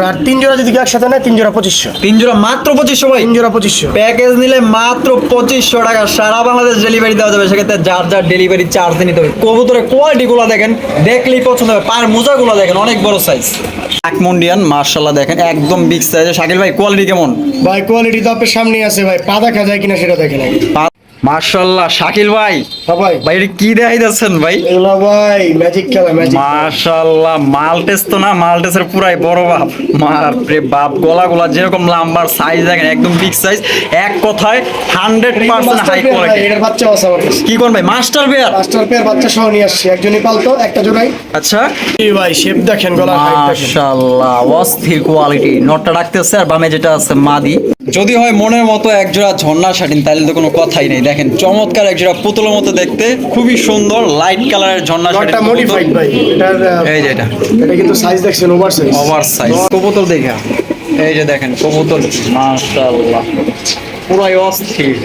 জোড়া আর তিন জোড়া যদি একসাথে নেয় তিন জোড়া পঁচিশশো। তিন জোড়া মাত্র পঁচিশশো ভাই? তিন জোড়া পঁচিশশো। প্যাকেজ নিলে মাত্র পঁচিশশো টাকা। সারা বাংলাদেশ ডেলিভারি দেওয়া যাবে। সেক্ষেত্রে যার যার ডেলিভারি চার্জ নিতে হবে। কবুতরের কোয়ালিটিগুলো দেখেন দেখলেই পছন্দ হবে। পায়ের মোজাগুলো দেখেন অনেক বড় সাইজ আকমন্ডিয়ান মার্শাল্লাহ দেখেন একদম বিগ সাইজের শাকিল ভাই কোয়ালিটি কেমন? ভাই কোয়ালিটি তো আপনার সামনে আছে ভাই। পা দেখা যায় কিনা সেটা দেখেন আগে মার্শাল্লাহ শাকিল ভাই। হ্যাঁ ভাই। ভাই এটা কি দেখাই যাচ্ছেন ভাই? এগুলো ভাই ম্যাজিক খেলা ম্যাজিক মাশাল্লাহ মালটেস তো না মালটেসের পুরাই বড় বাপ। মারে বাপ গলা গলা যেরকম লাম্বার সাইজ দেখেন একদম বিগ সাইজ এক কথায় হান্ড্রেড পার্সেন্ট হাই কোয়ালিটি এটার বাচ্চা আছে আমার কি কোন ভাই মাস্টার বেয়ার মাস্টার পেয়ার বাচ্চা সহ নিয়ে আসছি একজনই পালতো একটা জোড়াই। আচ্ছা। এই ভাই শেপ দেখেন গলা দেখেন। মাশাল্লাহ অস্থির কোয়ালিটি নটটা রাখতেছে আর বামে যেটা আছে মাদি। যদি হয় মনের মতো এক জোড়া ঝর্ণা শাটিন তাহলে তো কোনো কথাই নেই। দেখেন চমৎকার এক জোড়া পুতুলের মতো দেখতে খুবই সুন্দর লাইট কালারের ঝর্ণা নটটা মডিফাইড ভাই এটার এই যে এটা। এটা কিন্তু সাইজ দেখছেন ওভার সাইজ ওভার সাইজ কবুতর দেখা। এই যে দেখেন কবুতর। মাশাআল্লাহ। পুরাই অস্থির।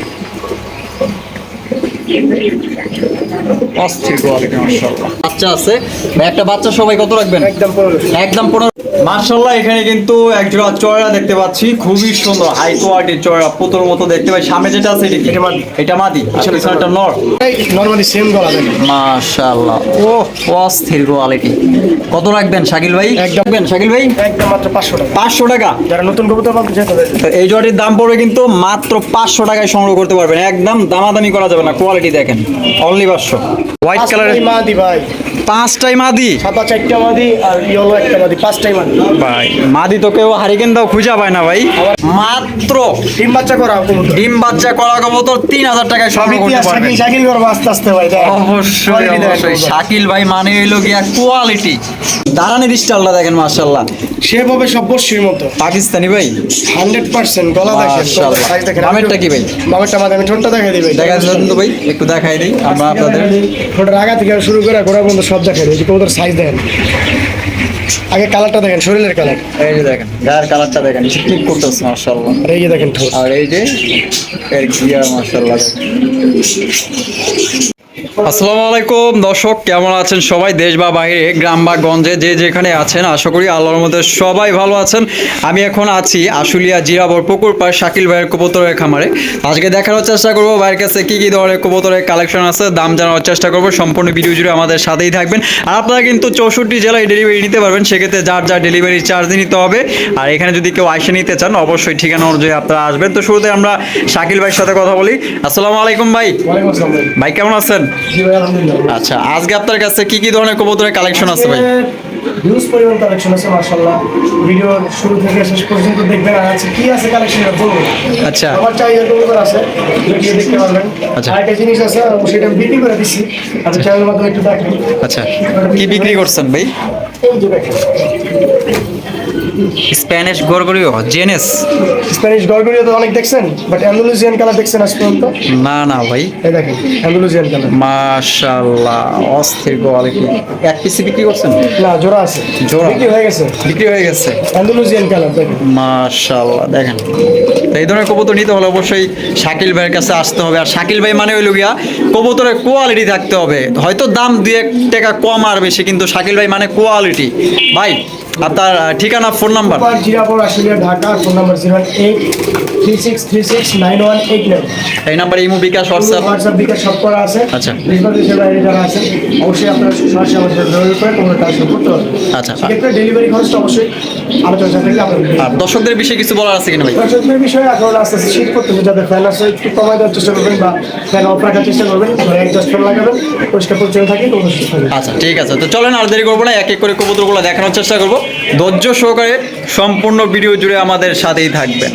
অস্থির কোয়ালিটি মাশাআল্লাহ। বাচ্চা আছে। ভাই, একটা বাচ্চা সবাই কত রাখবেন? একদম পনেরো। একদম পনেরো। মার্শাল্লাহ এখানে কিন্তু এক জোড়া চয়রা দেখতে পাচ্ছি। খুবই সুন্দর হাই কোয়ালিটির চয়রা পুতুর মতো দেখতে পাই সামনে যেটা আছে এটা এটা মাদি। এটা মাদি? আসলে এটা নর। নর্মালি সেম গলা দেখেন। মাশাআল্লাহ। ও অস্থির কোয়ালিটি। কত রাখবেন শাকিল ভাই? একদম। রাখবেন শাকিল ভাই? একদম মাত্র পাঁচশো টাকা। পাঁচশো টাকা? যারা নতুন কবুতর তাদের তো এই জটির দাম পড়বে কিন্তু মাত্র পাঁচশো টাকায় সংগ্রহ করতে পারবেন। একদম দামাদামি করা যাবে না কোয়ালিটি দেখেন। অনলি পাঁচশো। হোয়াইট কালারের মাদি ভাই। পাঁচটাই মাদি? সাদা চারটা মাদি আর ইয়েলো একটা মাদি পাঁচটাই মাদি। ভাই। মাদি তো কেউ হারিকেন দাও খুঁজা পায় না ভাই। মাত্র ডিম বাচ্চা করা ডিম বাচ্চা করা কবুতর তিন হাজার টাকায় পারবেন শাকিল করব আস্তে আস্তে ভাই অবশ্যই অবশ্যই। শাকিল ভাই মানে হইল গিয়া কোয়ালিটি দাঁড়ানির স্টাইলটা দেখেন মার্শাল্লাহ শেপ হবে সব বস্যির মতো। পাকিস্তানি ভাই। হান্ড্রেড পার্সেন্ট গলা দেখেন মাশাআল্লাহ। বামেরটা কি ভাই? বামেরটা মাদি আমি ছোটটা দেখাই দিই ভাই। দেখা যাচ্ছে তো ভাই একটু দেখাই দিই। আমরা আপনাদের ছোটের আগা থেকে শুরু করে গোড়া পর্যন্ত সব দেখাই দিই। সাইজ দেখেন। আগে কালারটা দেখেন শরীরের কালার। এই যে দেখেন গায়ের কালারটা দেখেন ঠিক করতেছে মার্শাল্লাহ আর এই যে দেখেন আর এই যে এর গিয়ার মার্শাল্লাহ আসসালামু আলাইকুম দর্শক কেমন আছেন সবাই? দেশ বা বাইরে গ্রাম বা গঞ্জে যে যেখানে আছেন আশা করি আল্লাহর মধ্যে সবাই ভালো আছেন। আমি এখন আছি আশুলিয়া জিরাবর পুকুর পার শাকিল ভাইয়ের কবুতরের খামারে। আজকে দেখানোর চেষ্টা করব ভাইয়ের কাছে কী কী ধরনের কবুতরের কালেকশন আছে দাম জানার চেষ্টা করব সম্পূর্ণ ভিডিও জুড়ে আমাদের সাথেই থাকবেন। আর আপনারা কিন্তু চৌষট্টি জেলায় ডেলিভারি নিতে পারবেন সেক্ষেত্রে যার যার ডেলিভারি চার্জ নিতে হবে। আর এখানে যদি কেউ আইসে নিতে চান অবশ্যই ঠিকানা অনুযায়ী আপনারা আসবেন। তো শুরুতে আমরা শাকিল ভাইয়ের সাথে কথা বলি। আসসালামু আলাইকুম ভাই। ভাই কেমন আছেন? আচ্ছা আজকে আপনার কাছে কি কি ধরনের কবুতরের কালেকশন আছে ভাই? হিউজ পরিমাণ কালেকশন আছে মাশাআল্লাহ। ভিডিও শুরু থেকে শেষ পর্যন্ত দেখবেন আর আছে কি আছে কালেকশন বলব? আচ্ছা। আমার চাহিদা কবুতর আছে ভিডিও দেখতে পারবেন। আচ্ছা। আরেকটা জিনিস আছে সেটা বিক্রি করে দিচ্ছি আচ্ছা। চ্যানেলের মাধ্যমে একটু দেখেন আচ্ছা কি বিক্রি করছেন ভাই? এই যে দেখেন। স্প্যানিশ গরগরিও জেনেস। স্প্যানিশ গলগরিও তো অনেক দেখছেন বাট অ্যান্ডালুজিয়ান কালার দেখছেন আজ পর্যন্ত? না না ভাই। এই দেখেন অ্যান্ডালুজিয়ান কালার মাশাআল্লাহ অস্থির কোয়ালিটি এক পিসি বিক্রি করছেন? না জোড়া আছে। জোড়া? বিক্রি হয়ে গেছে। বিক্রি হয়ে গেছে? অ্যান্ডালুজিয়ান কালার দেখেন। মাশাআল্লাহ দেখেন। তো এই ধরনের কবুতর নিতে হলে অবশ্যই শাকিল ভাইয়ের কাছে আসতে হবে। আর শাকিল ভাই মানে হইল গিয়া কবুতরের কোয়ালিটি থাকতে হবে। হয়তো দাম দুই এক টাকা কম আর বেশি কিন্তু শাকিল ভাই মানে কোয়ালিটি ভাই আপনার তার ঠিকানা ফোন নাম্বার জিরাপুর আসলে Dhaka phone number zero eight three six three six nine one eight nine এই নাম্বারে imo bKash WhatsApp WhatsApp bKash সব করা আছে। আচ্ছা। বিজনেস দেশের যারা আছে অবশ্যই আপনারা সরাসরি আমাদের সাথে যোগাযোগ করে তোমরা ট্রান্সফার করতে পারবে আচ্ছা। সেক্ষেত্রে ডেলিভারি খরচটা অবশ্যই আলোচনা দর্শকদের বিষয়ে কিছু বলার আছে কিনা ভাই? দর্শকদের বিষয়ে এখন আস্তে আস্তে শীত করতেছে যাদের ফ্যান আছে একটু কমায় দেওয়ার চেষ্টা করবেন বা ফ্যান অফ রাখার চেষ্টা করবেন ঘরে দশ ফ্যান লাগাবেন পরিষ্কার পরিচ্ছন্ন থাকে তো আচ্ছা ঠিক আছে। তো চলেন আর দেরি করব না এক এক করে কবুতরগুলো দেখানোর চেষ্টা করব। ধৈর্য সহকারে সম্পূর্ণ ভিডিও জুড়ে আমাদের সাথেই থাকবেন।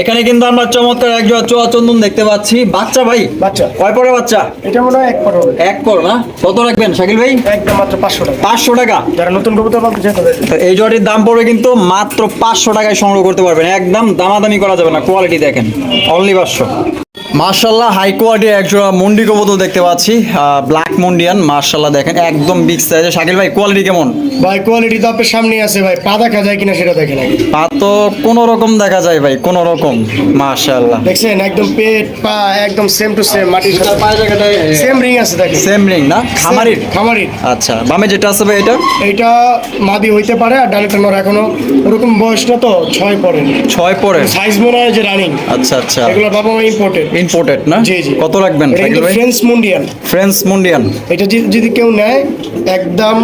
এখানে কিন্তু আমরা চমৎকার একজন চোয়া চন্দন দেখতে পাচ্ছি। বাচ্চা ভাই? বাচ্চা। কয় পরে বাচ্চা? এটা মনে হয় এক পর হবে। এক পর না? কত রাখবেন শাকিল ভাই? একদম মাত্র পাঁচশো টাকা। পাঁচশো টাকা। যারা নতুন কবুতর তাদের তো এই জটির দাম পড়বে কিন্তু মাত্র পাঁচশো টাকায় সংগ্রহ করতে পারবেন। একদম দামাদামি করা যাবে না। কোয়ালিটি দেখেন। অনলি পাঁচশো। মার্শাল্লাহ হাই কোয়ালিটি একজোড়া মন্ডি কবুতর দেখতে পাচ্ছি। ব্ল্যাক মন্ডিয়ান মার্শাল্লাহ দেখেন একদম বিগ সাইজে শাকিল ভাই কোয়ালিটি কেমন? ভাই কোয়ালিটি তো আপনার সামনে আছে ভাই। পা দেখা যায় কিনা সেটা দেখেন আগে। পা তো কোনো রকম দেখা যায় ভাই কোনো রকম মার্শাল্লাহ দেখছেন একদম পেট পা একদম সেম টু সেম মাটির সাথে। সেম রিং আছে দেখেন। সেম রিং না? খামারির? খামারির। আচ্ছা বামে যেটা আছে ভাই এটা? এইটা মাদি হইতে পারে আর ডানেটা নর এখনও ওরকম বয়সটা তো ছয় পরে। ছয় পরে। সাইজ মনে হয় যে রানিং আচ্ছা আচ্ছা। এগুলো বাবা মা ইম্পোর্টেড ইম্পোর্টেড না? জি জি। কত রাখবেন ভাই? ফ্রেন্স মুন্ডিয়ান ফ্রেন্স মুন্ডিয়ান এটা যদি- কেউ নেয় একদম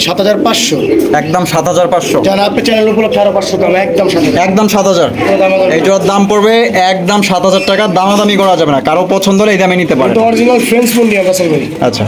সাত হাজার পাঁচশো। একদম সাত হাজার পাঁচশো। যারা আপনি চ্যানেল উপলক্ষে আরও পাঁচশো দাম একদম সাত একদম সাত হাজার। এইটার দাম পড়বে একদম সাত হাজার টাকা দামাদামি করা যাবে না। কারও পছন্দ হলে এই দামে নিতে পারে অরিজিনাল ফ্রেন্স মুন্ডিয়ান আচ্ছা।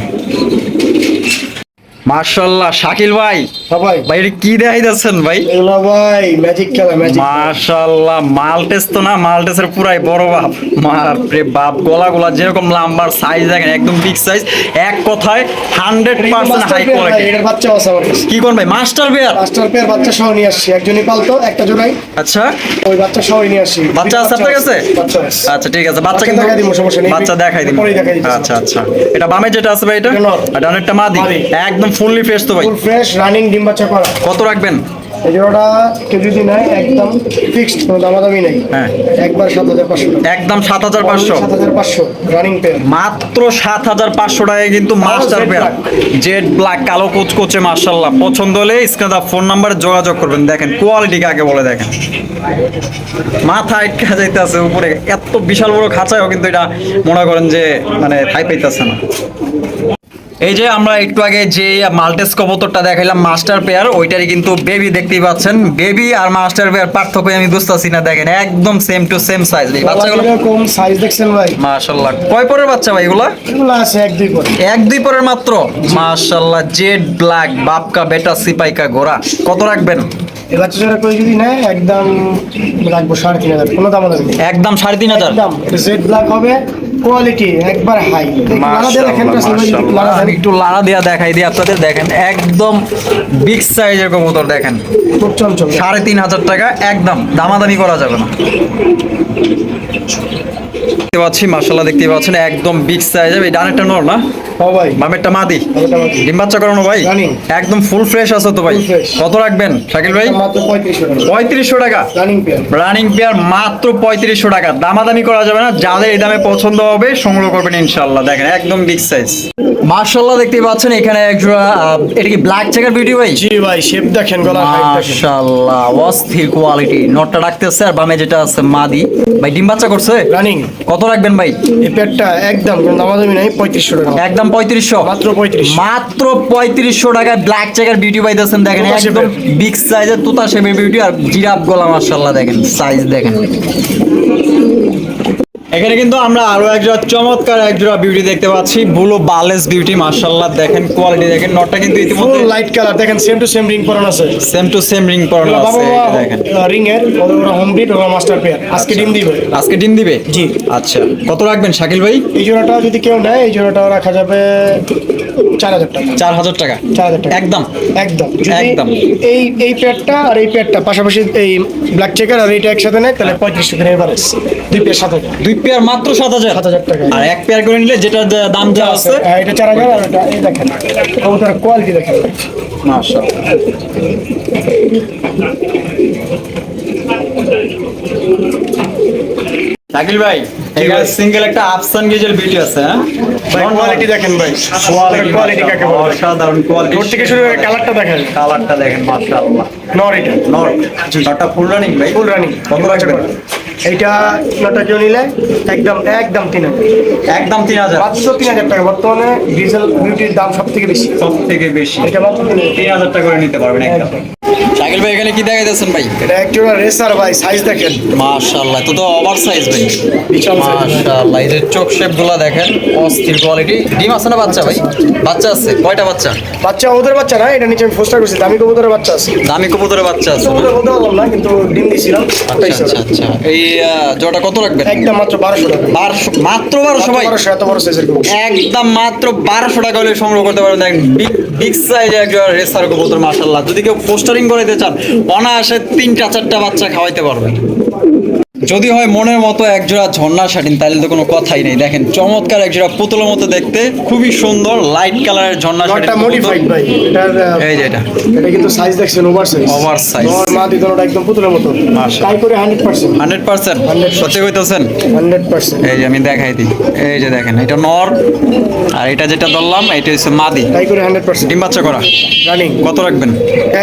মার্শাল্লাহ শাকিল ভাই। সবাই ভাই। এটা কি দেখাইতেছেন ভাই? এগুলো ভাই ম্যাজিক খেলা ম্যাজিক মাশাল্লাহ মালটেস তো না মালটেসের পুরাই বড় বাপ। মারে বাপ গলা গলা যেরকম লাম্বার সাইজ দেখেন একদম বিগ সাইজ এক কথায় হান্ড্রেড পার্সেন্ট হাই কোয়ালিটি এটার বাচ্চা আছে আমার কি কোন ভাই মাস্টার মাস্টার পেয়ার বাচ্চা সহ নিয়ে আসছি একজনই পালতো একটা জোড়াই। আচ্ছা। ওই বাচ্চা সহ নিয়ে আসছি। বাচ্চা আছে আপনার কাছে? আচ্ছা ঠিক আছে বাচ্চা কিন্তু দেখাই দিব, সমস্যা নেই। বাচ্চা দেখাই। আচ্ছা আচ্ছা। এটা বামে যেটা আছে ভাই এটা? এটা মাদি। মাদি। একদম ফুললি ফ্রেশ তো ভাই। ফুল ফ্রেশ রানিং ডিম বাচ্চা করা। কত রাখবেন? এই জোড়াটা কেউ যদি নেয় একদম ফিক্সড কোনো দামাদামি নেই। হ্যাঁ। একবার সাত হাজার পাঁচশো একদম সাত হাজার পাঁচশো। সাত হাজার পাঁচশো রানিং পেয়ার মাত্র সাত হাজার পাঁচশো টাকায় কিন্তু মাস্টার পেয়ার জেড ব্ল্যাক কালো কোচকোচে মার্শাল্লাহ পছন্দ হলে স্ক্রিনে ফোন নাম্বারে যোগাযোগ করবেন। দেখেন কোয়ালিটি কাকে বলে দেখেন। মাথা আটকা যাইতেছে উপরে। এত বিশাল বড় খাঁচায়ও কিন্তু এটা মনে করেন যে মানে ঠাই পাইতেছে না। এই যে আমরা একটু আগে যে মাল্টেস কবুতরটা দেখাইলাম মাস্টার পেয়ার ওইটারই কিন্তু বেবি দেখতেই পাচ্ছেন। বেবি আর মাস্টার পেয়ার পার্থক্য আমি বুঝতেছি না দেখেন একদম সেম টু সেম সাইজ বাচ্চাগুলো এরকম সাইজ দেখছেন ভাই? মাশাল্লাহ। কয় পরের বাচ্চা ভাই এগুলা? এগুলো আছে এক দুই পরে এক দুই পরের মাত্র? মাশাল্লাহ জেড ব্ল্যাক বাপকা বেটা সিপাইকা ঘোড়া কত রাখবেন? এই করে যদি নেয় একদম রাখব সাড়ে তিন হাজার। কোনো নেই একদম সাড়ে তিন হাজার। একদম। জেড ব্ল্যাক হবে কোয়ালিটি একবার হাই একটু লাড়া দেওয়া দেখাই দিই আপনাদের দেখেন একদম বিগ সাইজের কবুতর দেখেন। সাড়ে তিন হাজার টাকা একদম দামাদামি করা যাবে না। দেখতে পাচ্ছি মাসাল্লাহ দেখতে পাচ্ছেন একদম বিগ সাইজ এই ডানেরটা নর না? ও ভাই। বামেরটা মাদি। ডিম বাচ্চা করানো ভাই? একদম ফুল ফ্রেশ আছে তো ভাই। কত রাখবেন শাকিল ভাই? মাত্র পঁয়ত্রিশশো টাকা। পঁয়ত্রিশশো টাকা। রানিং পেয়ার রানিং পেয়ার মাত্র পঁয়ত্রিশশো টাকা। দামাদামি করা যাবে না যাদের এই দামে পছন্দ হবে সংগ্রহ করবেন ইনশাল্লাহ দেখেন একদম বিগ সাইজ মার্শাল্লাহ দেখতে পাচ্ছেন এখানে একজোড়া এটা কি ব্ল্যাক চেকার বিউটি ভাই? জি ভাই শেপ দেখেন গলা দেখেন। মাশাল্লাহ অস্থির কোয়ালিটি নটটা রাখতেছে আর বামে যেটা আছে মাদি। ভাই ডিম বাচ্চা করছে? রানিং কত রাখবেন ভাই? এই পেয়ারটা একদম কোনো দামাদামি নাই পঁয়ত্রিশশো টাকা। একদম পঁয়ত্রিশশো। মাত্র পঁয়ত্রিশ। মাত্র পঁয়ত্রিশশো টাকায় ব্ল্যাক চেকার বিউটি পাইতেছেন দেখেন তুতা একদম বিগ সাইজের তুতা শেপের বিউটি আর জিরাফ গলা মার্শাল্লাহ দেখেন সাইজ দেখেন। এখানে কিন্তু আমরা আরও একজোড়া চমৎকার একজোড়া বিউটি দেখতে পাচ্ছি। বুলো বালেস বিউটি মার্শাল্লাহ দেখেন কোয়ালিটি দেখেন নটটা কিন্তু ইতিমধ্যে লাইট কালার দেখেন সেম টু সেম রিং পরানো আছে। সেম টু সেম রিং পরানো আছে দেখেন। রিং এর ওরা হোম বিট ওরা মাস্টার পেয়ার আজকে ডিম দিবে। আজকে ডিম দিবে? জি। আচ্ছা। কত রাখবেন শাকিল ভাই? এই জোড়াটা যদি কেউ নেয় এই জোড়াটা রাখা যাবে চার হাজার টাকা। চার হাজার টাকা? চার হাজার টাকা। একদম? একদম। একদম। এই এই প্যাডটা আর এই প্যাডটা পাশাপাশি এই ব্ল্যাক চেকার আর এইটা একসাথে নেয় তাহলে পঁয়ত্রিশশো টাকা এভারেজ দুই পেয়ার সাত হাজার। দুই পেয়ার মাত্র সাত হাজার? সাত হাজার টাকা। আর এক পেয়ার করে নিলে যেটা দাম যা আছে হ্যাঁ এটা চার হাজার আর এটা এই দেখেন কবুতরের কোয়ালিটি দেখেন। মাশাআল্লাহ। শাকিল ভাই সিঙ্গেল একটা আফসান গেজেল বিউটি আছে হ্যাঁ? কোয়ালিটি দেখেন ভাই। কোয়ালিটি কাকে বলে? অসাধারণ কোয়ালিটি দূর থেকে শুরু করে কালারটা দেখেন। কালারটা দেখেন মাশাআল্লাহ। নর এটা। নর ফুল রানিং ভাই। ফুল রানিং কত রাখবেন এইটা নটা কেউ নিলে একদম একদম তিন হাজার। একদম তিন হাজার। মাত্র তিন হাজার টাকা। বর্তমানে ডিজেল বিউটির দাম সব থেকে বেশি। সব থেকে বেশি। এটা মাত্র তিন হাজার। টাকা করে নিতে পারবেন একদম। শাকিল ভাই এখানে কি দেখাইতেছেন ভাই? এটা রেসার ভাই সাইজ দেখেন। মাশাআল্লাহ তো তো ওভার সাইজ ভাই। মাশাআল্লাহ এই যে চোখ শেপগুলা দেখেন অস্থির কোয়ালিটি ডিম আছে না বাচ্চা ভাই? বাচ্চা আছে কয়টা বাচ্চা? বাচ্চা ওদের বাচ্চা না এটা নিচে আমি করছি দামি কবুতরের বাচ্চা আছে। দামি কবুতরের বাচ্চা আছে বলতে পারলাম না কিন্তু ডিম দিয়েছিলাম আচ্ছা আচ্ছা আচ্ছা। এই জোড়া কত রাখবেন? একদম মাত্র বারোশো টাকা। বারোশো মাত্র বারোশো ভাই? বারোশো এত বড় সাইজের একদম মাত্র বারোশো টাকা হলে সংগ্রহ করতে পারবেন। দেখেন বিগ সাইজের একজন রেসার যদি কেউ পোস্টারিং করে দিতে চান, অনায়াসে তিনটা, চারটা বাচ্চা খাওয়াইতে পারবেন। যদি হয় মনের মতো একজোড়া ঝর্ণা শাটিন তাহলে তো কোনো কথাই নেই। দেখেন চমৎকার একজোড়া পুতুলের মতো দেখতে খুবই সুন্দর লাইট কালারের ঝর্ণা শাটিন মডিফাইড ভাই। এটার এই যে এটা। এটা কিন্তু সাইজ দেখছেন ওভার সাইজ size। নর মা একদম পুতুলের মতো। তাই করে 100% হান্ড্রেড পার্সেন্ট 100% সত্যি কইতেছেন? 100% এই যে আমি দেখাই দিই। এই যে দেখেন এটা নর আর এটা যেটা ধরলাম এটা হচ্ছে মাদি। তাই করে 100% ডিম বাচ্চা করা। রানিং কত রাখবেন?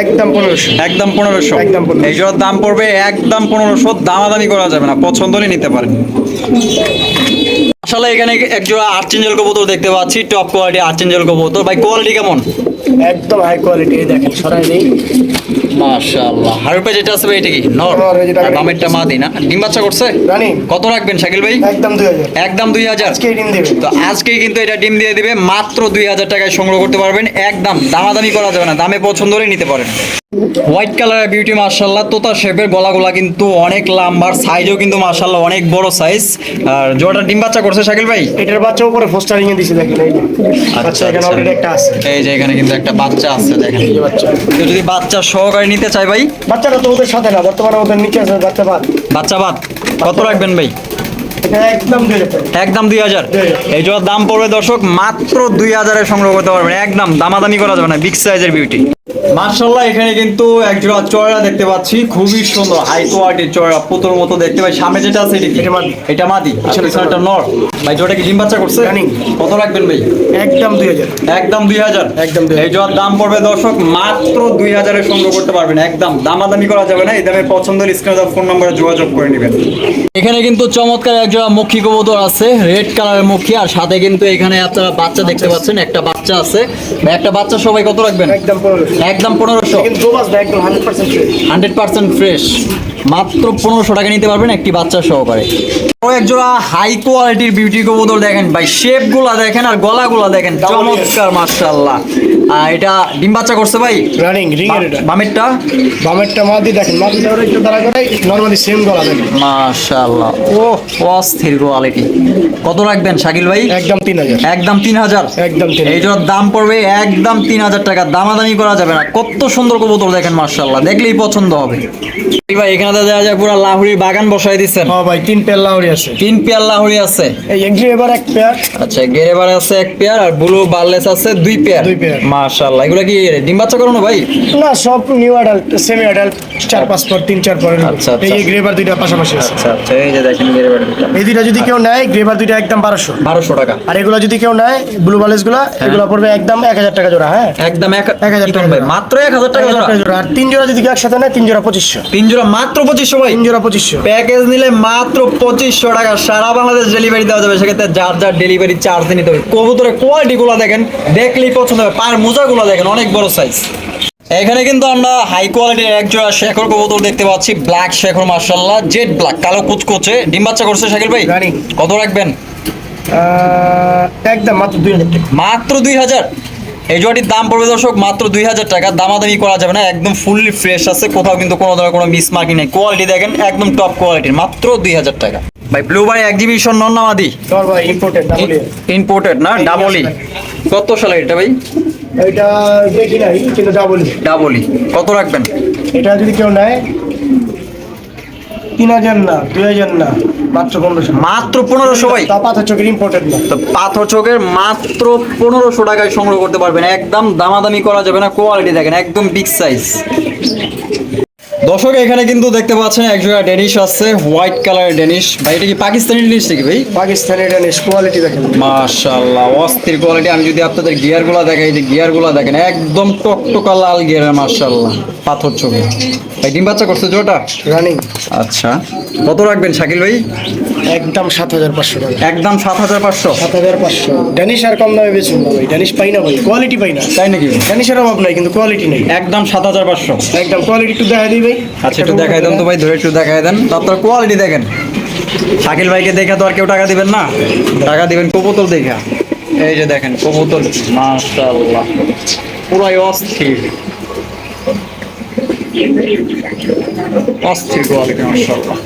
একদম 1500 একদম পনেরোশো। একদম 1500 এই জোড়ার দাম পড়বে একদম পনেরোশো দামাদামি করা যাবে না পছন্দ হলে নিতে পারেন আসলে এখানে এক জোড়া আর্চেঞ্জেল কবুতর দেখতে পাচ্ছি টপ কোয়ালিটি আর্চেঞ্জেল কবুতর। ভাই কোয়ালিটি কেমন? একদম হাই কোয়ালিটি দেখেন সরাই নেই। মাশাআল্লাহ হারুপে যেটা আছে এটা কি? নর? নর, এই যেটা- আর বামেরটা মাদি না? ডিম বাচ্চা করছে? রানিং। কত রাখবেন শাকিল ভাই? একদম 2000 একদম দুই হাজার? আজকে ডিম দেবে। তো আজকেই কিন্তু এটা ডিম দিয়ে দিবে মাত্র দুই হাজার টাকায় সংগ্রহ করতে পারবেন। একদম দামাদামি করা যাবে না দামে পছন্দ হলে নিতে পারেন। হোয়াইট কালারের বিউটি মার্শাল্লাহ তোতা শেপের গলাগুলা কিন্তু অনেক লাম্বার সাইজও কিন্তু মার্শাল্লাহ অনেক বড় সাইজ আর জোড়াটা ডিম বাচ্চা করছে শাকিল ভাই? এটার বাচ্চা উপরে ফোস্টারিং এ দিছে দেখেন আচ্ছা এখানে অলরেডি একটা আছে। এই যে এখানে কিন্তু একটা বাচ্চা আছে দেখেন। এই বাচ্চা। কেউ যদি বাচ্চা সহকারে নিতে চাই ভাই? বাচ্চাটা তো ওদের সাথে না বর্তমানে ওদের নিচে আছে বাচ্চা বাদ। বাচ্চা বাদ। কত রাখবেন ভাই? একদম 2000 টাকা। একদম দুই হাজার। দুই হাজার। এই জোড়ার দাম পড়বে দর্শক মাত্র দুই হাজারে সংগ্রহ করতে পারবেন। একদম দামাদামি করা যাবে না বিগ সাইজের বিউটি মার্শাল্লাহ এখানে কিন্তু এক জোড়া চয়রা দেখতে পাচ্ছি। খুবই সুন্দর হাই কোয়ালিটির চয়রা পুতুর মতো দেখতে পাই সামনে যেটা আছে এটা কি? এটা মাদি। এটা মাদি। আসলে একটা নর। ভাই জোড়া কি ডিম বাচ্চা করছে। কত রাখবেন ভাই? একদম 2000 একদম দুই হাজার। একদম এই জোড়ার দাম পড়বে দর্শক মাত্র দুই হাজারে সংগ্রহ করতে পারবেন। একদম দামাদামি করা যাবে না। এই দামে পছন্দের স্ক্রিনে ফোন নম্বরে যোগাযোগ করে নেবেন। এখানে কিন্তু চমৎকার এক জোড়া মক্ষী কবুতর আছে রেড কালারের মক্ষী আর সাথে কিন্তু এখানে আপনারা বাচ্চা দেখতে পাচ্ছেন একটা বাচ্চা আছে। ভাই, একটা বাচ্চা সবাই কত রাখবেন? একদম 1500 একদম পনেরোশো। কিন্তু দোবাস না একদম 100% ফ্রেশ হান্ড্রেড পার্সেন্ট ফ্রেশ মাত্র পনেরোশো টাকা নিতে পারবেন একটি বাচ্চা সহকারে। কয়েকজোড়া এক হাই কোয়ালিটির বিউটি কবুতর দেখেন। ভাই শেপগুলা দেখেন আর গলাগুলা দেখেন। চমৎকার মার্শাল্লাহ এটা ডিম বাচ্চা করছে ভাই। রানিং রিং এর এটা। বামেরটা? বামেরটা মাদি দেখেন মাদিটা ওরা একটু দাঁড়া করে নরমালি সেম গলা দেখেন। মাশাল্লাহ ও অস্থির কোয়ালিটি কত রাখবেন শাকিল ভাই? একদম 3000 একদম তিন হাজার? একদম 3000 এই জোড়ার দাম পড়বে একদম তিন হাজার টাকা। দামাদামি করা যাবে না। কত সুন্দর কবুতর দেখেন মার্শাল্লাহ দেখলেই পছন্দ হবে। ভাই এখানে তো দেখা যায় পুরো লাহুরির বাগান বসাই দিচ্ছেন। হ্যাঁ ভাই তিন পেয়ার লাউরি আছে। তিন পেয়ার লাহুরি আছে। এই এবার এক পেয়ার। আচ্ছা গেরেবার আছে এক পেয়ার আর ব্লু বার্লেস আছে দুই পেয়ার। দুই পেয়ার। মাশাআল্লাহ এগুলো কি ডিম বাচ্চা করো না ভাই? না সব নিউ অ্যাডাল্ট সেমি অ্যাডাল্ট চার পাঁচ পর তিন চার পর আচ্ছা, আচ্ছা। এই গ্রেভার দুইটা পাশাপাশি আছে। আচ্ছা আচ্ছা এই যে দেখেন গেরেবার এই দুইটা যদি কেউ নেয় গ্রেভার দুইটা একদম বারোশো। বারোশো টাকা। আর এগুলো যদি কেউ নেয় ব্লু বালেসগুলা এগুলো পড়বে একদম এক হাজার টাকা জোড়া হ্যাঁ? একদম এক এক হাজার কি টাকা ভাই মাত্র এক হাজার টাকা জোড়া? আর তিন জোড়া যদি একসাথে নেয় তিন জোড়া পঁচিশশো। তিন জোড়া মাত্র পঁচিশশো ভাই। তিন জোড়া পঁচিশশো। প্যাকেজ নিলে মাত্র পঁচিশশো টাকা। সারা বাংলাদেশ ডেলিভারি দেওয়া যাবে। সেক্ষেত্রে যার যার ডেলিভারি চার্জ নিতে হবে। কবুতরের কোয়ালিটি গুলো দেখেন দেখলেই পছন্দ হবে। পায়ের মোজা গুলো দেখেন অনেক বড় সাইজ এখানে কিন্তু আমরা হাই কোয়ালিটির এক জোড়া শেখর কবুতর দেখতে পাচ্ছি ব্ল্যাক শেখর মার্শাল্লাহ জেড ব্ল্যাক কালো কুচকুচে। ডিম বাচ্চা করছে শাকিল ভাই? কত রাখবেন? একদম মাত্র দুই হাজার মাত্র দুই হাজার? এই জোড়াটির দাম পড়বে দর্শক মাত্র দুই হাজার টাকা। দামাদামি করা যাবে না একদম ফুললি ফ্রেশ আছে। কোথাও কিন্তু কোনো ধরনের কোনো মিস মার্কিং নেই। কোয়ালিটি দেখেন একদম টপ কোয়ালিটির মাত্র দুই হাজার টাকা। ভাই ব্লু বাই এক্সিবিশন নন নামাদি তোর ভাই ইম্পোর্টেড ডাবল ইম্পোর্টেড না ডাবলি কত সালে এটা ভাই? এটা দেখি নাই কিন্তু ডাবল ডাবলি কত রাখবেন? এটা যদি কেউ নেয় তিন হাজার না দুই হাজার না মাত্র পনেরোশো। মাত্র পনেরোশো ভাই। তা পাথর চোখের ইম্পর্টেন্ট না। তো পাথর চোখের মাত্র পনেরোশো টাকায় সংগ্রহ করতে পারবেন। একদম দামাদামি করা যাবে না। কোয়ালিটি দেখেন একদম বিগ সাইজ দর্শক এখানে কিন্তু দেখতে পাচ্ছেন এক জোড়া ডেনিশ আছে হোয়াইট কালারের ডেনিশ। ভাই এটা কি পাকিস্তানি ডেনিশ নাকি ভাই? পাকিস্তানি ডেনিশ কোয়ালিটি দেখেন। মাশাআল্লাহ অস্থির কোয়ালিটি আমি যদি আপনাদের গিয়ারগুলো দেখাই যে গিয়ারগুলো দেখেন একদম টকটকা লাল গিয়ারের মাশাআল্লাহ পাথর চোখে ভাই ডিম বাচ্চা করছে জোটা রানিং। আচ্ছা। কত রাখবেন শাকিল ভাই? একদম সাত হাজার পাঁচশো টাকা। একদম সাত হাজার পাঁচশো? সাত হাজার পাঁচশো। ড্যানিশ আর কম দামে বেচুন না ভাই ড্যানিশ পাই না ভাই কোয়ালিটি পাই না। তাই নাকি? ড্যানিশের অভাব নাই কিন্তু কোয়ালিটি নেই। একদম সাত হাজার পাঁচশো। একদম কোয়ালিটি একটু দেখা দিই ভাই। আচ্ছা একটু দেখাই দেন তো ভাই ধরে একটু দেখাই দেন। তো আপনার কোয়ালিটি দেখেন। শাকিল ভাইকে দেখে তো আর কেউ টাকা দিবেন না। টাকা দিবেন কবুতর দেখা। এই যে দেখেন কবুতর। মাশাআল্লাহ। পুরাই অস্থির। অস্থির কোয়ালিটি মাশাআল্লাহ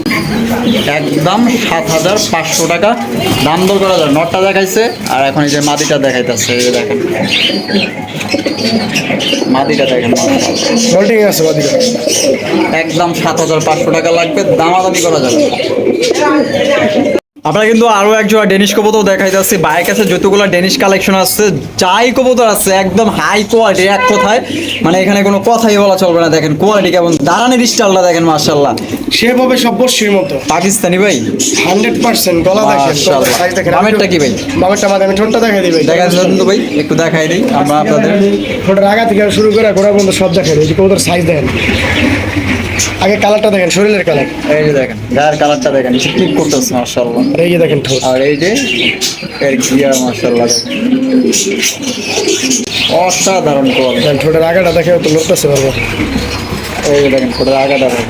একদম সাত হাজার পাঁচশো টাকা। দাম দর করা যায়। নটটা দেখাইছে আর এখন এই যে মাদিটা দেখাইতেছে এই দেখেন। মাদিটা দেখেন। হোল্ডিং আছে বাদিকা একদম সাত হাজার পাঁচশো টাকা লাগবে। দামাদামি করা যাবে আপনারা কিন্তু আরও এক জোড়া ডেনিশ কবুতর দেখাইতেছি বাইক আছে যতগুলো ডেনিশ কালেকশন আছে। যাই কবুতর আছে একদম হাই কোয়ালিটি এক কথায়। মানে এখানে কোনো কথাই বলা চলবে না। দেখেন কোয়ালিটি কেমন। দাঁড়ানির স্টাইলটা দেখেন মার্শাল্লাহ সেভাবে সব বসির মতো। পাকিস্তানি ভাই? হান্ড্রেড পার্সেন্ট গলা দেখেন মাশাআল্লাহ। সাইজ দেখেন। বামেরটা কি ভাই? বামেরটা মাঝে আমি ঠোঁটটা দেখাই দিই ভাই দেখা যাচ্ছে ভাই একটু দেখাই দিই। আমরা আপনাদের ঠোঁটের আগা থেকে শুরু করে গোড়া পর্যন্ত সব দেখাই দিই। কবুতর সাইজ দেখেন। আগে কালারটা দেখেন শরীরের কালার। এই যে দেখেন গায়ের কালারটা দেখেন ক্লিক করতেছে মার্শাল্লাহ এই যে দেখেন ঠোঁট। আর এই যে এর গিয়ার মার্শাল্লাহ অসাধারণ কোয়ালিটি দেখেন, ঠোঁটের আগাটা দেখে তো লড়তেছে পারব এই যে দেখেন ফোটার আগাটা দেখেন।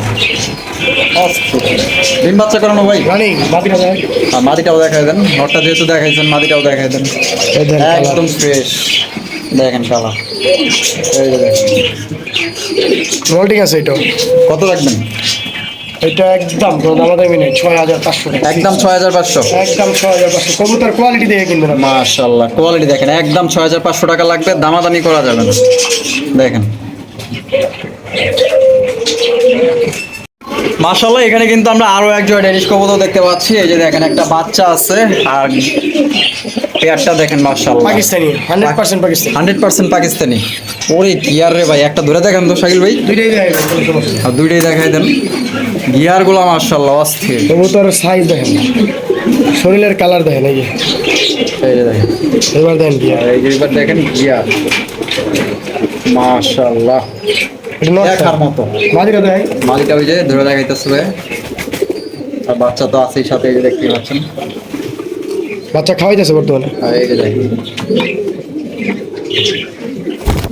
ডিম বাচ্চা করানো ভাই? রানিং মাদিটাও দেখাই। দেন। নটটা যেহেতু দেখাইছেন মাদিটাও দেখাই দেন। একদম ফ্রেশ দেখেন কালার। এই যে দেখেন। হোল্ডিং আছে এটাও। কত রাখবেন? এটা একদম কোনো দামাদামি নেই ছয় হাজার পাঁচশো একদম ছয় হাজার পাঁচশো? একদম ছয় হাজার পাঁচশো। কবুতর কোয়ালিটি দেখে কিনবেন। মাশাল্লাহ কোয়ালিটি দেখেন। একদম ছয় হাজার পাঁচশো টাকা লাগবে দামাদামি করা যাবে না। দেখেন। মাশাল্লাহ এখানে কিন্তু আমরা আরও এক জোড়া ডেনিশ কবুতর দেখতে পাচ্ছি। এই যে দেখেন একটা বাচ্চা আছে আর পেয়ারটা দেখেন মাশাল্লাহ Pakistani hundred percent Pakistani. Hundred percent Pakistani. ওরে গিয়ার রে ভাই একটা ধরে দেখেন তো শাকিল ভাই। দুইটাই কোনো আর দুইটাই দেখাই দেন। গিয়ারগুলো মার্শাল্লাহ অস্থির। কবুতর সাইজ দেখেন। শরীরের কালার দেখেন এই যে। দেখেন। এবার দেখেন আর এই যে এবার দেখেন গিয়ার। মাশাল্লাহ দেখার মতো। ওই যে ধরে দেখাইতেছে আর বাচ্চা তো আছেই সাথে এই যে দেখতে পাচ্ছেন। বাচ্চা খাওয়াইতেছে বর্তমানে। এই যে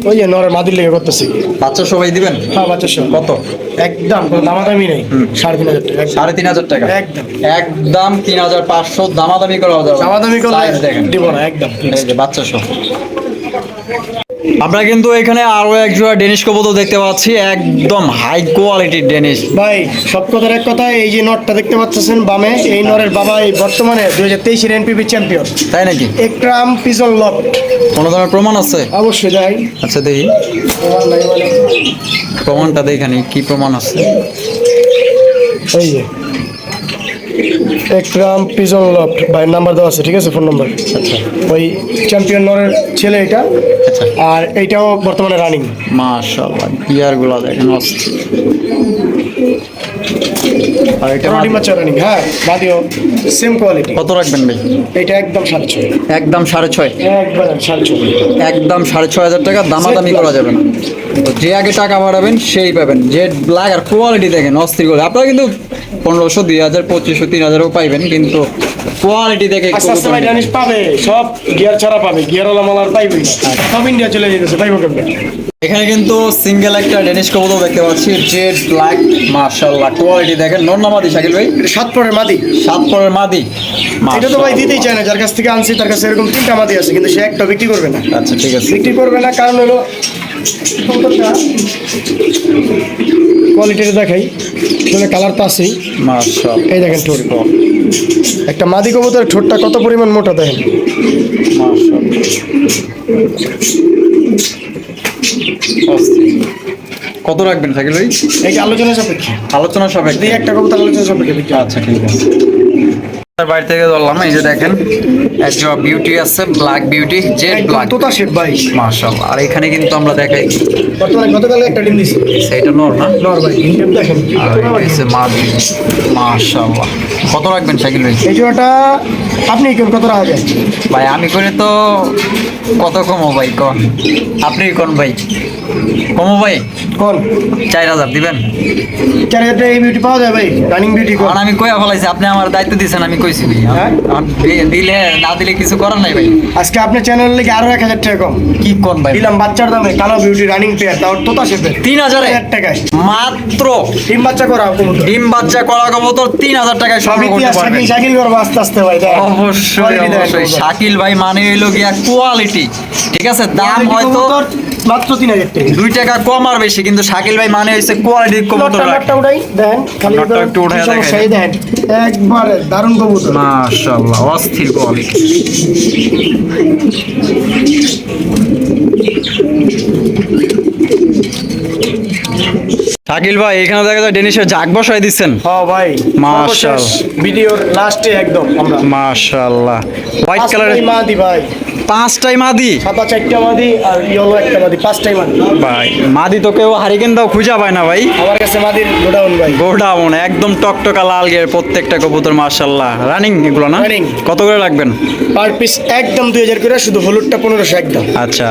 ওই যে নরের মাদির লেগে করতেছে। বাচ্চা সবাই দিবেন? হ্যাঁ বাচ্চার সব। কত? একদম কোনো দামাদামি নেই। সাড়ে তিন হাজার টাকা। সাড়ে তিন হাজার টাকা? একদম। একদম তিন হাজার পাঁচশো দামাদামি করা যাবে। দামাদামি Size দেখেন। দিব না একদম। বাচ্চা সহ আমরা কিন্তু এখানে আরও এক জোড়া ডেনিশ কবুতর দেখতে পাচ্ছি একদম হাই কোয়ালিটির ডেনিশ। ভাই সব কথার এক কথা এই যে নটটা দেখতে পাচ্ছেন বামে এই নরের বাবা এই বর্তমানে দুই হাজার তেইশের এনপিপি চ্যাম্পিয়ন তাই নাকি? একরাম পিজন লফট কোনো ধরনের প্রমাণ আছে? অবশ্যই যাই আচ্ছা দেখি। প্রমাণটা দেখানি কি প্রমাণ আছে? এই যে। একরাম পিজন লফট ভাই নাম্বার দেওয়া আছে ঠিক আছে ফোন নাম্বার আচ্ছা। ওই চ্যাম্পিয়ন নরের ছেলে এটা। আচ্ছা। আর এইটাও বর্তমানে রানিং মাশাআল্লাহ ইয়ারগুলো দেখেন অস্থির। আর এটা হ্যাঁ বাদিও সেম কোয়ালিটি কত রাখবেন ভাই? এটা একদম সাড়ে ছয়। একদম সাড়ে ছয়? একবার সাড়ে ছয়। একদম সাড়ে ছয় হাজার টাকা দামাদামি করা যাবে না। তো যে আগে টাকা বাড়াবেন সেই পাবেন। ব্ল্যাক আর কোয়ালিটি দেখেন অস্থির করে আপনারা কিন্তু পনেরোশো দুই হাজার পঁচিশশো তিন হাজারও পাইবেন কিন্তু কোয়ালিটি দেখে ভাই জানিস পাবে সব গিয়ার ছাড়া পাবে গিয়ারওয়ালা মাল আর পাইবে সব ইন্ডিয়া চলে যেতেছে পাইবো কেমনে এখানে কিন্তু সিঙ্গেল একটা ডেনিশ কবুতর দেখতে পাচ্ছি জেড ব্ল্যাক মার্শাল্লাহ কোয়ালিটি দেখেন নন্নামাদি শাকিল ভাই? সাত পরের মাদি। সাত পরের মাদি। এটা তো ভাই দিতেই চায় না যার কাছ থেকে আনছি তার কাছে এরকম তিনটা মাদি আছে কিন্তু সে একটা বিক্রি করবে না। আচ্ছা ঠিক আছে। বিক্রি করবে না কারণ হলো কোয়ালিটিটা দেখাই আসলে কালার তো আছেই। এই দেখেন ঠোঁট। একটা মাদি কবুতরের ঠোঁটটা কত পরিমাণ মোটা দেখেন। অস্থির। কত রাখবেন শাকিল ভাই? এই আলোচনা সাপেক্ষে। আলোচনা সাপেক্ষে। এই একটা কবিতা আলোচনা সাপেক্ষে আচ্ছা ঠিক আছে। তার বাড়ি থেকে ধরলাম এই যে দেখেন একটা বিউটি আছে ব্ল্যাক বিউটি জেড একদম ব্ল্যাক তোতা ভাই। মাশাআল্লাহ। আর এখানে কিন্তু আমরা দেখাই বর্তমানে গতকালে একটা ডিম দিছি। নর না? নর ভাই দেখেন মাদি মাশাআল্লাহ। কত রাখবেন শাকিল ভাই? এই জোড়াটা আপনি কোন কত রাখা যায় ভাই আমি করে তো কত কমো ভাই কন? আপনি কোন ভাই? কমো ভাই? কোন চার হাজার দিবেন? চার হাজার এই বিউটি পাওয়া ভাই রানিং বিউটি কোন আমি কইয়া ফেলাইছি আপনি আমার দায়িত্ব দিয়েছেন আমি কইছি হ্যাঁ? দিলে না দিলে কিছু করার নাই ভাই। আজকে আপনার চ্যানেল লেগে আরও এক হাজার টাকা কম। কি কোন ভাই? দিলাম বাচ্চার দামে কালো বিউটি রানিং পেয়ার তাও তোতা শেপের তিন হাজার? টাকায়। মাত্র? ডিম বাচ্চা করা ডিম বাচ্চা করা কবুতর তিন হাজার টাকায় সব শাকিল শাকিল করব আস্তে আস্তে ভাই অবশ্যই অবশ্যই। শাকিল ভাই মানে হইল গিয়া কোয়ালিটি ঠিক আছে? দাম হয়তো মাত্র তিন হাজার টাকা। দুই টাকা কম আর বেশি কিন্তু শাকিল ভাই মানে হয়েছে কোয়ালিটির কবুতর নটটা উঠাই দেন খালি নটটা একটু উঠাই। এই দেন একবারে দারুণ কবুতর। মাশাআল্লাহ অস্থির কোয়ালিটি আকিল ভাই এখানে দেখা যায় ডেনিশের জাগ বসাই দিচ্ছেন। হ্যাঁ ভাই মাশাআল্লাহ ভিডিওর লাস্টে একদম আমরা। মাশাআল্লাহ হোয়াইট কালারের মাদি ভাই। পাঁচটাই মাদি? সাদা চারটা মাদি আর ইয়েলো একটা মাদি পাঁচটাই মাদি। ভাই মাদি তো কেউ হারিকেন দাও খুঁজা পায় না ভাই। আমার কাছে মাদির গোডাউন ভাই। গোডাউন একদম টকটকা লাল গিয়ে প্রত্যেকটা কবুতর মাশাআল্লাহ রানিং এগুলো না? রানিং কত করে রাখবেন? পার পিস একদম 2000 করে শুধু হলুদটা 1500 একদম। আচ্ছা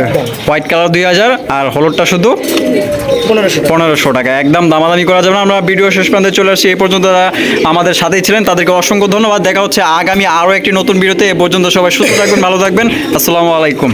একদম। হোয়াইট কালার 2000 আর হলুদটা শুধু 1500 1500 তেরোশো টাকা। একদম দামাদামি করা যাবে না। আমরা ভিডিও শেষ প্রান্তে চলে আসছি। এই পর্যন্ত তারা আমাদের সাথেই ছিলেন, তাদেরকে অসংখ্য ধন্যবাদ। দেখা হচ্ছে আগামী আরও একটি নতুন ভিডিওতে। এ পর্যন্ত সবাই সুস্থ থাকবেন, ভালো থাকবেন। আসসালামু আলাইকুম।